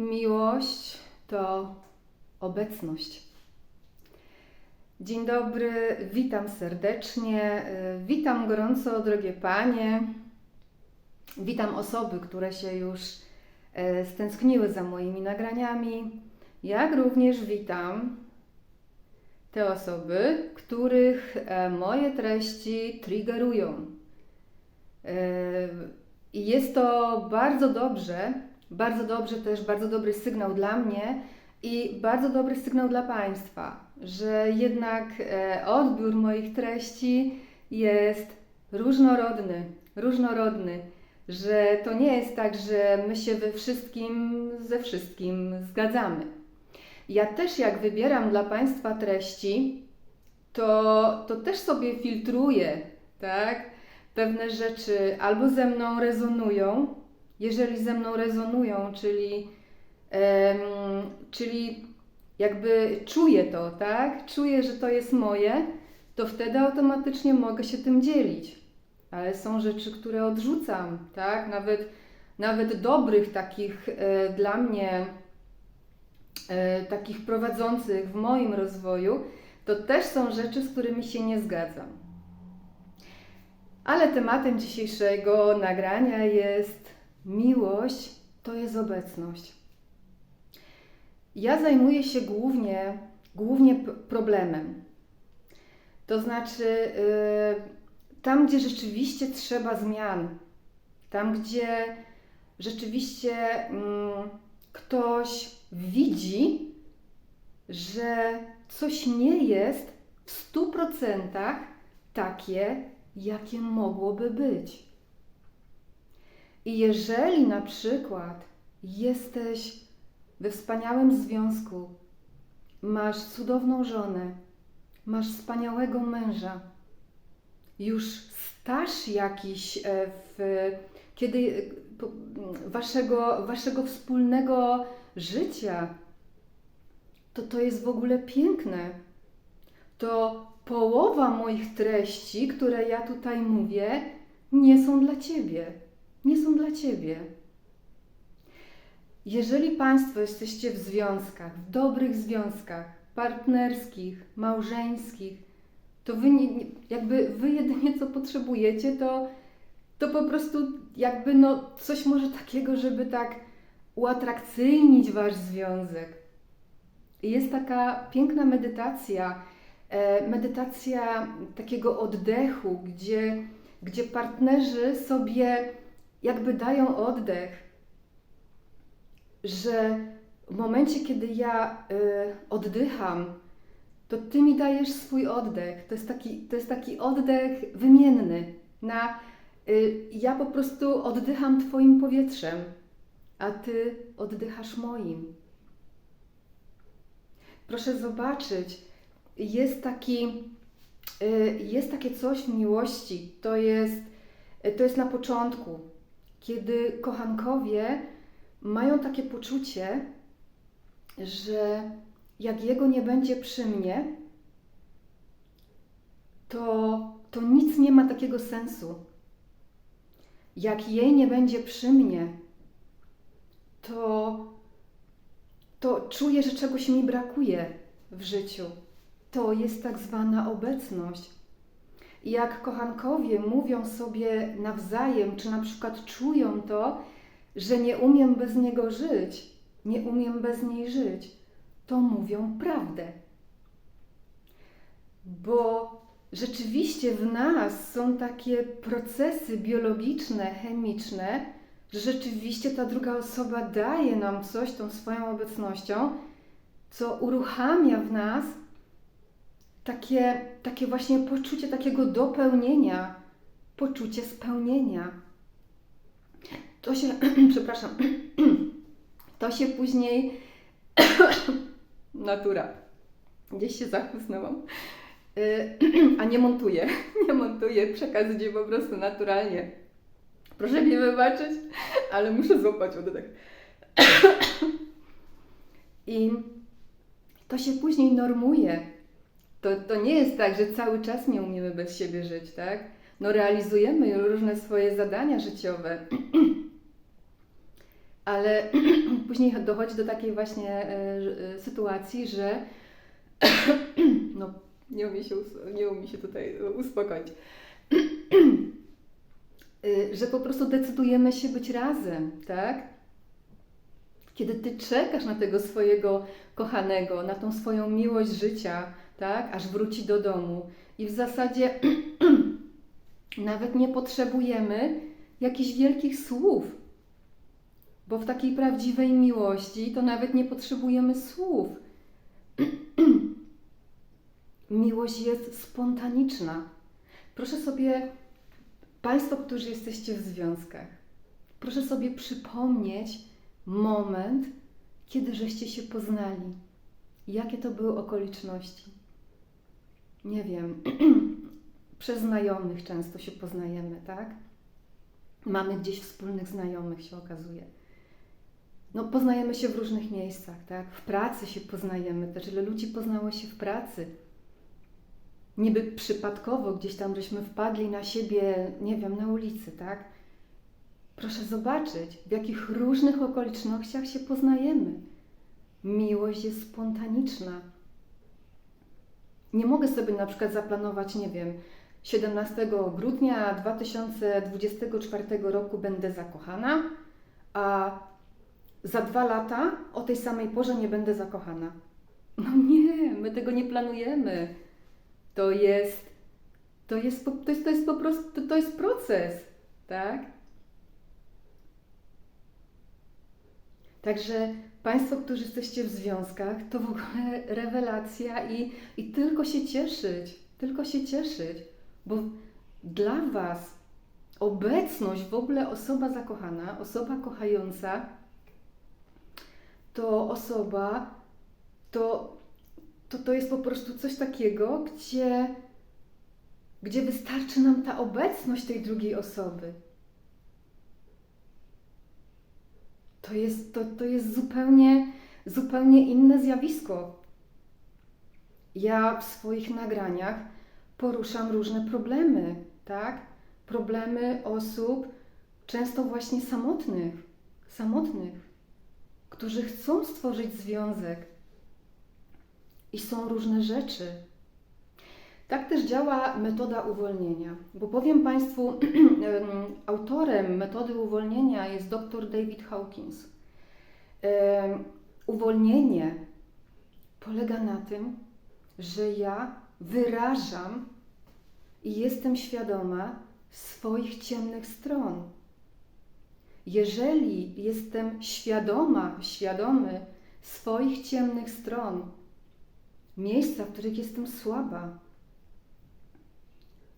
Miłość to obecność. Dzień dobry, witam serdecznie. y, Witam gorąco, drogie panie. Witam osoby, które się już e, stęskniły za moimi nagraniami. Jak również witam te osoby, których e, moje treści triggerują. E, I jest to bardzo dobrze, bardzo dobrze też, bardzo dobry sygnał dla mnie i bardzo dobry sygnał dla Państwa, że jednak e, odbiór moich treści jest różnorodny, różnorodny, że to nie jest tak, że my się we wszystkim ze wszystkim zgadzamy. Ja też jak wybieram dla Państwa treści, to, to też sobie filtruję, tak? Pewne rzeczy albo ze mną rezonują, jeżeli ze mną rezonują, czyli, em, czyli jakby czuję to, tak? Czuję, że to jest moje, to wtedy automatycznie mogę się tym dzielić. Ale są rzeczy, które odrzucam, tak? Nawet, nawet dobrych takich e, dla mnie e, takich prowadzących w moim rozwoju, to też są rzeczy, z którymi się nie zgadzam. Ale tematem dzisiejszego nagrania jest miłość to jest obecność. Ja zajmuję się głównie, głównie problemem. To znaczy, yy, tam, gdzie rzeczywiście trzeba zmian, tam, gdzie rzeczywiście mm, ktoś widzi, że coś nie jest w stu procentach takie, jakie mogłoby być. I jeżeli na przykład jesteś we wspaniałym związku, masz cudowną żonę, masz wspaniałego męża, już staż jakiś e, w, kiedy e, waszego, waszego wspólnego życia, to to jest w ogóle piękne. To połowa moich treści, które ja tutaj mówię, nie są dla ciebie. Nie są dla ciebie. Jeżeli Państwo jesteście w związkach, w dobrych związkach, partnerskich, małżeńskich, to wy nie, jakby wy jedynie co potrzebujecie, to, to po prostu jakby no coś może takiego, żeby tak uatrakcyjnić wasz związek. Jest taka piękna medytacja, e, medytacja takiego oddechu, gdzie, gdzie partnerzy sobie jakby dają oddech, że w momencie, kiedy ja y, oddycham, to ty mi dajesz swój oddech. To jest taki, to jest taki oddech wymienny. Na, y, ja po prostu oddycham Twoim powietrzem, a Ty oddychasz moim. Proszę zobaczyć, jest taki, y, jest takie coś w miłości. To jest, y, to jest na początku, kiedy kochankowie mają takie poczucie, że jak jego nie będzie przy mnie, to, to nic nie ma takiego sensu. Jak jej nie będzie przy mnie, to, to czuję, że czegoś mi brakuje w życiu. To jest tak zwana obecność. Jak kochankowie mówią sobie nawzajem, czy na przykład czują to, że nie umiem bez niego żyć, nie umiem bez niej żyć, to mówią prawdę. Bo rzeczywiście w nas są takie procesy biologiczne, chemiczne, że rzeczywiście ta druga osoba daje nam coś tą swoją obecnością, co uruchamia w nas takie, takie właśnie poczucie takiego dopełnienia, poczucie spełnienia. To się, przepraszam, to się później natura. Gdzieś się zachłysnęłam. Y, A nie montuję, nie montuję, przekaz idzie po prostu naturalnie. Proszę mi wybaczyć, ale muszę złapać oddech. I to się później normuje. To, to nie jest tak, że cały czas nie umiemy bez siebie żyć, tak? No realizujemy różne swoje zadania życiowe, ale później dochodzi do takiej właśnie e, e, sytuacji, że no, nie umie się, nie umie się tutaj uspokoić. Y, że po prostu decydujemy się być razem, tak? Kiedy ty czekasz na tego swojego kochanego, na tą swoją miłość życia, tak? Aż wróci do domu. I w zasadzie nawet nie potrzebujemy jakichś wielkich słów. Bo w takiej prawdziwej miłości to nawet nie potrzebujemy słów. Miłość jest spontaniczna. Proszę sobie, Państwo, którzy jesteście w związkach, proszę sobie przypomnieć moment, kiedy żeście się poznali. Jakie to były okoliczności? Nie wiem, przez znajomych często się poznajemy, tak? Mamy gdzieś wspólnych znajomych, się okazuje. No, poznajemy się w różnych miejscach, tak? W pracy się poznajemy też. Ile ludzi poznało się w pracy? Niby przypadkowo gdzieś tam żeśmy wpadli na siebie, nie wiem, na ulicy, tak? Proszę zobaczyć, w jakich różnych okolicznościach się poznajemy. Miłość jest spontaniczna. Nie mogę sobie na przykład zaplanować, nie wiem, 17 grudnia 2024 roku będę zakochana, a za dwa lata o tej samej porze nie będę zakochana. No nie, my tego nie planujemy. To jest, to jest, to jest, to jest po prostu, to jest proces, tak? Także Państwo, którzy jesteście w związkach, to w ogóle rewelacja i, i tylko się cieszyć, tylko się cieszyć, bo dla Was obecność, w ogóle osoba zakochana, osoba kochająca, to osoba, to, to, to jest po prostu coś takiego, gdzie, gdzie wystarczy nam ta obecność tej drugiej osoby. To jest, to, to jest zupełnie, zupełnie inne zjawisko. Ja w swoich nagraniach poruszam różne problemy, tak? Problemy osób często właśnie samotnych, samotnych, którzy chcą stworzyć związek. I są różne rzeczy. Tak też działa metoda uwolnienia, bo powiem Państwu, em, autorem metody uwolnienia jest dr David Hawkins. Uwolnienie polega na tym, że ja wyrażam i jestem świadoma swoich ciemnych stron. Jeżeli jestem świadoma, świadomy swoich ciemnych stron, miejsca, w których jestem słaba,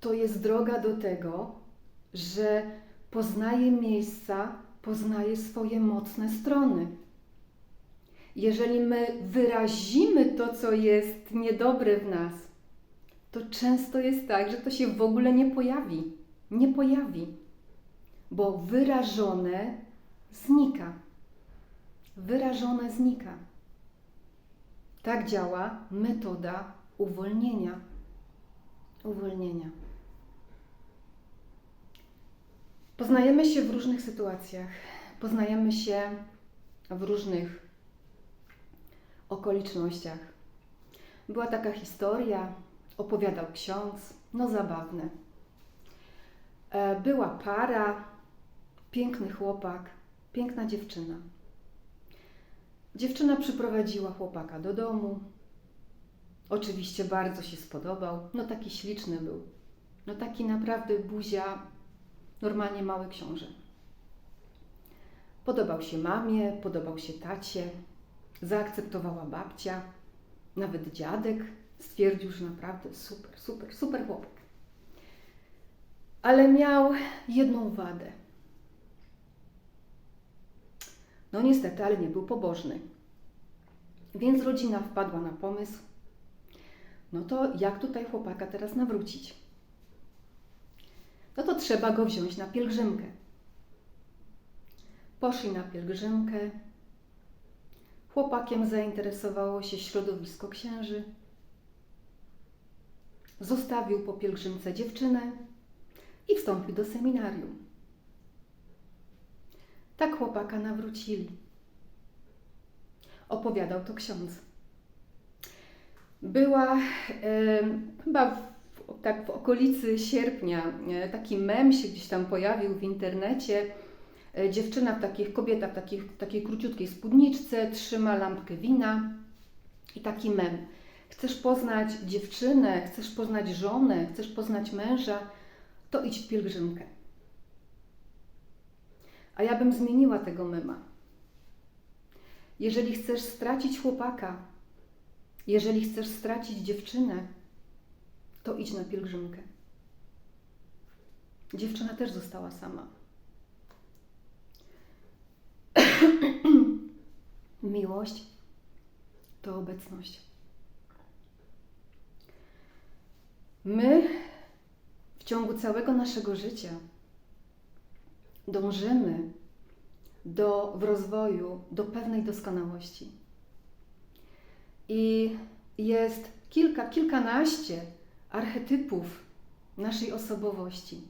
to jest droga do tego, że poznaję miejsca, poznaję swoje mocne strony. Jeżeli my wyrazimy to, co jest niedobre w nas, to często jest tak, że to się w ogóle nie pojawi. Nie pojawi, bo wyrażone znika. Wyrażone znika. Tak działa metoda uwolnienia. Uwolnienia. Poznajemy się w różnych sytuacjach, poznajemy się w różnych okolicznościach. Była taka historia, opowiadał ksiądz, no zabawne. E, Była para, piękny chłopak, piękna dziewczyna. Dziewczyna przyprowadziła chłopaka do domu. Oczywiście bardzo się spodobał. No taki śliczny był. No taki naprawdę buzia, normalnie mały książę. Podobał się mamie, podobał się tacie, zaakceptowała babcia, nawet dziadek stwierdził, że naprawdę super, super, super chłopak. Ale miał jedną wadę. No niestety, ale nie był pobożny. Więc rodzina wpadła na pomysł, no to jak tutaj chłopaka teraz nawrócić? No to trzeba go wziąć na pielgrzymkę. Poszli na pielgrzymkę. Chłopakiem zainteresowało się środowisko księży. Zostawił po pielgrzymce dziewczynę i wstąpił do seminarium. tak chłopaka nawrócili. Opowiadał to ksiądz. Była e, chyba tak w okolicy sierpnia e, taki mem się gdzieś tam pojawił w internecie. E, dziewczyna w takich, kobieta w takich, takiej króciutkiej spódniczce trzyma lampkę wina i taki mem. Chcesz poznać dziewczynę, chcesz poznać żonę, chcesz poznać męża, to idź w pielgrzymkę. A ja bym zmieniła tego mema. Jeżeli chcesz stracić chłopaka, jeżeli chcesz stracić dziewczynę, to idź na pielgrzymkę. Dziewczyna też została sama. Miłość to obecność. My w ciągu całego naszego życia dążymy do, w rozwoju do pewnej doskonałości. I jest kilka, kilkanaście archetypów naszej osobowości.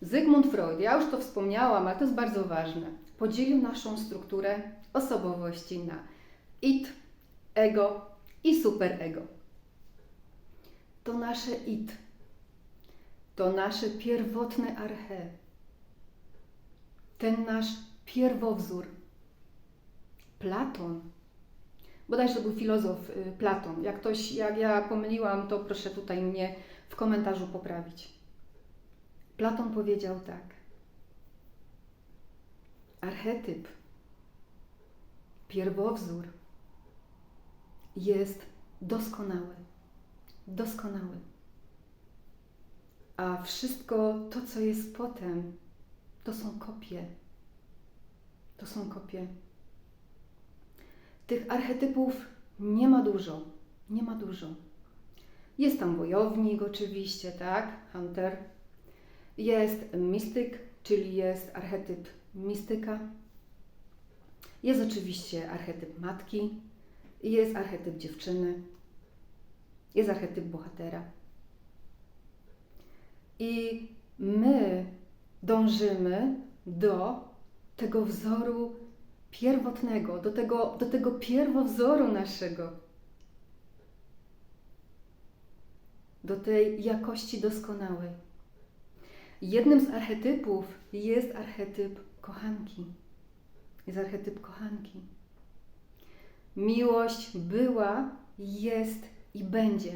Zygmunt Freud, ja już to wspomniałam, ale to jest bardzo ważne, podzielił naszą strukturę osobowości na it, ego i superego. To nasze it, to nasze pierwotne arche, ten nasz pierwowzór. Platon, bodajże był filozof y, Platon. Jak ktoś, jak ja pomyliłam, to proszę tutaj mnie w komentarzu poprawić. Platon powiedział tak. Archetyp, pierwowzór jest doskonały. Doskonały. A wszystko to, co jest potem, to są kopie. To są kopie. Tych archetypów nie ma dużo. Nie ma dużo. Jest tam wojownik oczywiście, tak? Hunter. Jest mistyk, czyli jest archetyp mistyka. Jest oczywiście archetyp matki. Jest archetyp dziewczyny. Jest archetyp bohatera. I my dążymy do tego wzoru pierwotnego, do tego, do tego pierwowzoru naszego, do tej jakości doskonałej. Jednym z archetypów jest archetyp kochanki. Jest archetyp kochanki. Miłość była, jest i będzie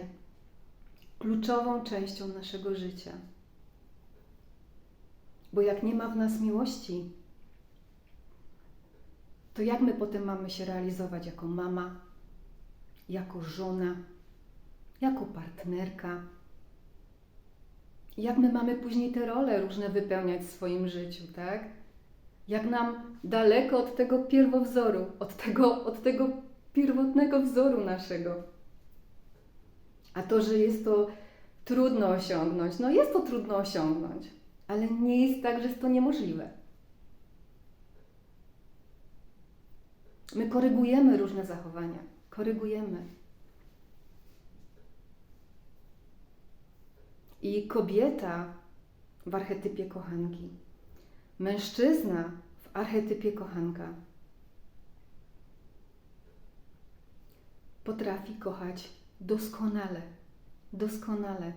kluczową częścią naszego życia. Bo jak nie ma w nas miłości, to jak my potem mamy się realizować jako mama, jako żona, jako partnerka? Jak my mamy później te role różne wypełniać w swoim życiu, tak? Jak nam daleko od tego pierwowzoru, od tego, od tego pierwotnego wzoru naszego. A to, że jest to trudno osiągnąć, no jest to trudno osiągnąć, ale nie jest tak, że jest to niemożliwe. My korygujemy różne zachowania, korygujemy. I kobieta w archetypie kochanki, mężczyzna w archetypie kochanka potrafi kochać doskonale, doskonale.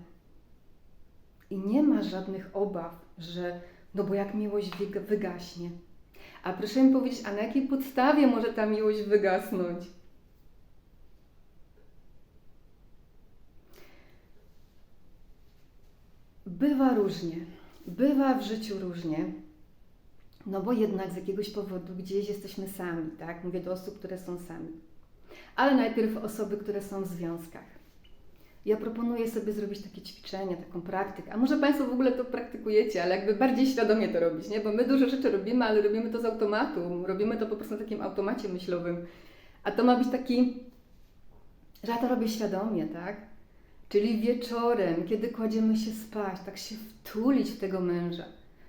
I nie ma żadnych obaw, że no bo jak miłość wygaśnie. A proszę mi powiedzieć, a na jakiej podstawie może ta miłość wygasnąć? Bywa różnie. Bywa w życiu różnie. No bo jednak z jakiegoś powodu gdzieś jesteśmy sami, tak? Mówię do osób, które są sami. Ale najpierw osoby, które są w związkach. Ja proponuję sobie zrobić takie ćwiczenie, taką praktykę. A może Państwo w ogóle to praktykujecie, ale jakby bardziej świadomie to robić, nie? Bo my dużo rzeczy robimy, ale robimy to z automatu. Robimy to po prostu na takim automacie myślowym. A to ma być taki, że ja to robię świadomie, tak? Czyli wieczorem, kiedy kładziemy się spać, tak się wtulić w tego męża,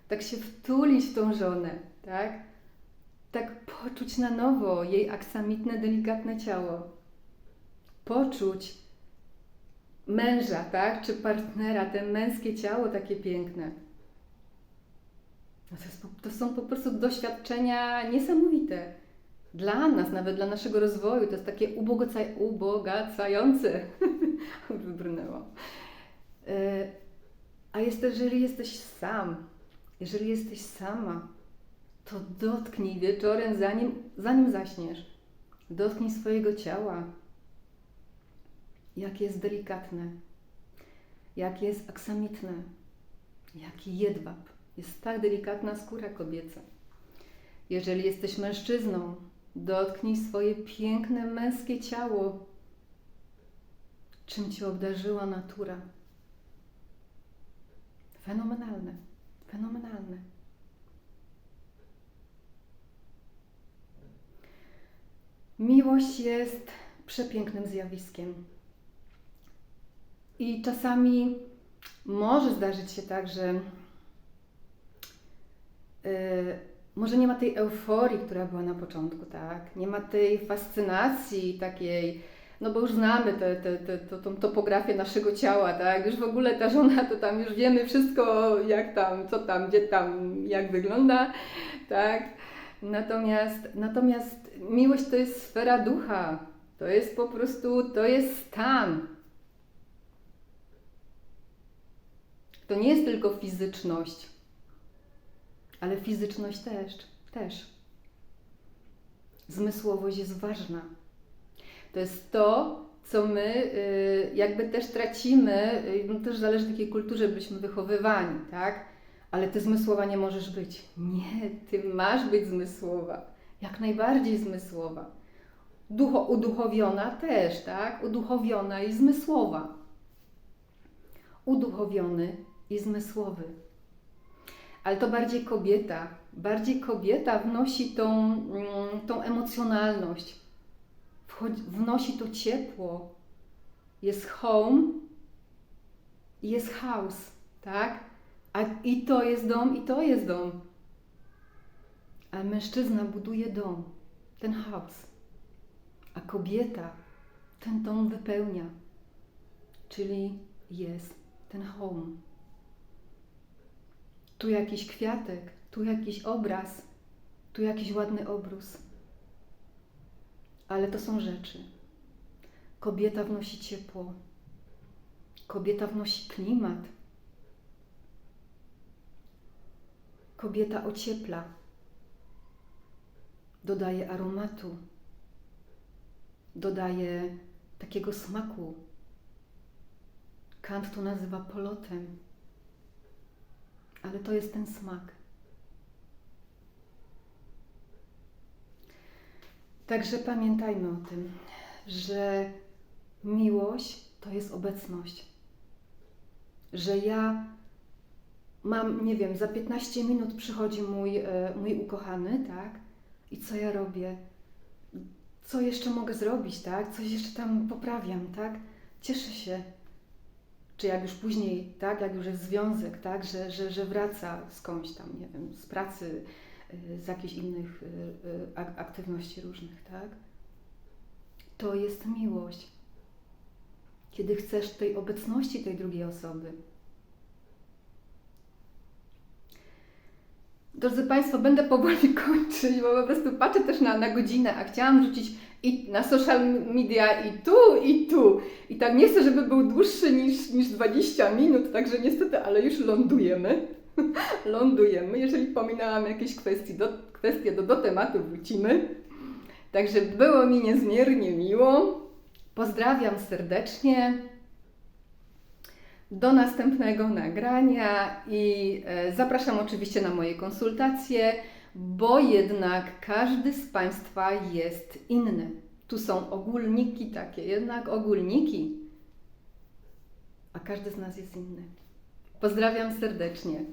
tak się wtulić w tą żonę, tak? Tak poczuć na nowo jej aksamitne, delikatne ciało. Poczuć, męża, tak? Czy partnera, te męskie ciało takie piękne. No to, jest, to są po prostu doświadczenia niesamowite. Dla nas, nawet dla naszego rozwoju, to jest takie ubogaca, ubogacające. Wybrnęło. E, A jest też, jeżeli jesteś sam, jeżeli jesteś sama, to dotknij wieczorem, zanim, zanim zaśniesz. Dotknij swojego ciała. Jakie jest delikatne, jakie jest aksamitne, jaki jedwab. Jest tak delikatna skóra kobieca. Jeżeli jesteś mężczyzną, dotknij swoje piękne męskie ciało. Czym cię obdarzyła natura? Fenomenalne, fenomenalne. Miłość jest przepięknym zjawiskiem. I czasami może zdarzyć się tak, że yy, może nie ma tej euforii, która była na początku, tak? Nie ma tej fascynacji takiej, no bo już znamy tę te, te, tą topografię naszego ciała, tak? Już w ogóle ta żona to tam już wiemy wszystko, jak tam, co tam, gdzie tam, jak wygląda, tak? Natomiast, natomiast miłość to jest sfera ducha. To jest po prostu, to jest stan. To nie jest tylko fizyczność, ale fizyczność też, też. Zmysłowość jest ważna. To jest to, co my y, jakby też tracimy, y, no też zależy jakiej kulturze byliśmy wychowywani, tak? Ale ty zmysłowa nie możesz być. Nie, ty masz być zmysłowa. Jak najbardziej zmysłowa. Ducho, uduchowiona też, tak? Uduchowiona i zmysłowa. Uduchowiony i zmysłowy. Ale to bardziej kobieta. Bardziej kobieta wnosi tą, mm, tą emocjonalność. Wnosi to ciepło. Jest home i jest house, tak? A i to jest dom, i to jest dom. A mężczyzna buduje dom, ten house. A kobieta ten dom wypełnia. Czyli jest ten home. Tu jakiś kwiatek, tu jakiś obraz, tu jakiś ładny obrus. Ale to są rzeczy. Kobieta wnosi ciepło. Kobieta wnosi klimat. Kobieta ociepla, dodaje aromatu, dodaje takiego smaku. Kant to nazywa polotem, ale to jest ten smak. Także pamiętajmy o tym, że miłość to jest obecność. Że ja mam, nie wiem, za 15 minut przychodzi mój, e, mój ukochany, tak? I co ja robię? Co jeszcze mogę zrobić, tak? Coś jeszcze tam poprawiam, tak? Cieszę się. Czy jak już później, tak? Jak już jest związek, tak? Że, że, że wraca skądś tam, nie wiem, z pracy, y, z jakichś innych y, y, ak- aktywności różnych, tak? To jest miłość. Kiedy chcesz tej obecności tej drugiej osoby. Drodzy Państwo, będę powoli kończyć, bo po prostu patrzę też na, na godzinę, a chciałam rzucić i na social media i tu, i tu. I tak nie chcę, żeby był dłuższy niż, niż 20 minut, także niestety, ale już lądujemy. lądujemy. Jeżeli pominęłam jakieś kwestie, do, kwestie do, do tematu, wrócimy. Także było mi niezmiernie miło. Pozdrawiam serdecznie. Do następnego nagrania i e, zapraszam oczywiście na moje konsultacje, bo jednak każdy z Państwa jest inny. Tu są ogólniki takie, jednak ogólniki, a każdy z nas jest inny. Pozdrawiam serdecznie.